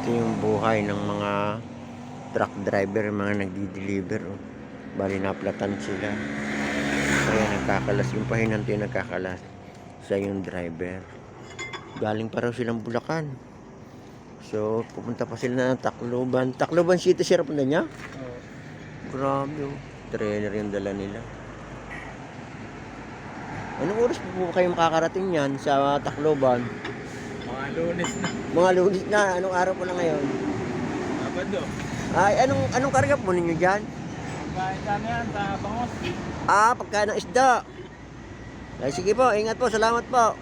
Ito yung buhay ng mga truck driver, mga nagdi-deliver. Oh. Bali naplatan sila. Kaya nagkakalas. Yung pahinante nagkakalas. Siya yung driver. Galing pa raw silang Bulacan. So, pupunta pa sila ng Tacloban. Tacloban City, sir, punta niya? Grabe, oh. Trailer yung dala nila. Anong oras po kayo makakarating yan sa Tacloban? Lunes na. Mga lunes na, anong araw po na ngayon? Sabado. Ay, anong anong karga po ninyo dyan? Kahit ano yan, sa bangos. Ah, pagkain ng isda. Ay, sige po, ingat po, salamat po.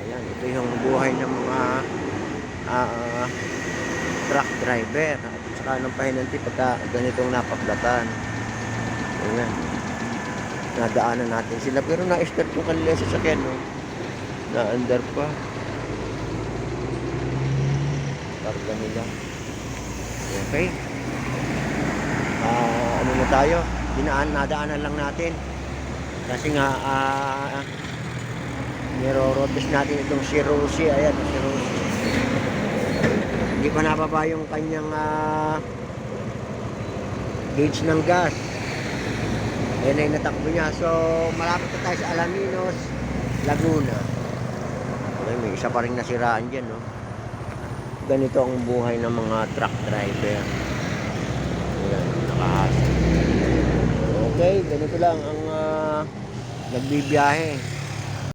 Ayan, ito yung buhay ng mga ah, truck driver at saka ng pahinanti pagka ganitong napaplatan. Ayan. Nadaanan natin sila pero na-start yung kanila sa sakyan, no? Na-under pa. Karga nila. Okay. Ah, ano na tayo? Dinaan, nadaanan lang natin. Kasi nga, ah, nirorotes natin itong si Rosie. Ayan, si Rosie. Hindi pa nababa yung kanyang ah, gauge ng gas. Ayan ay natakbo niya. So, malapit na tayo sa Alaminos, Laguna. Okay, may isa pa rin nasiraan dyan, no? Ganito ang buhay ng mga truck driver. Ayan, nakahasa. Okay, ganito lang ang ah, nagbibiyahe.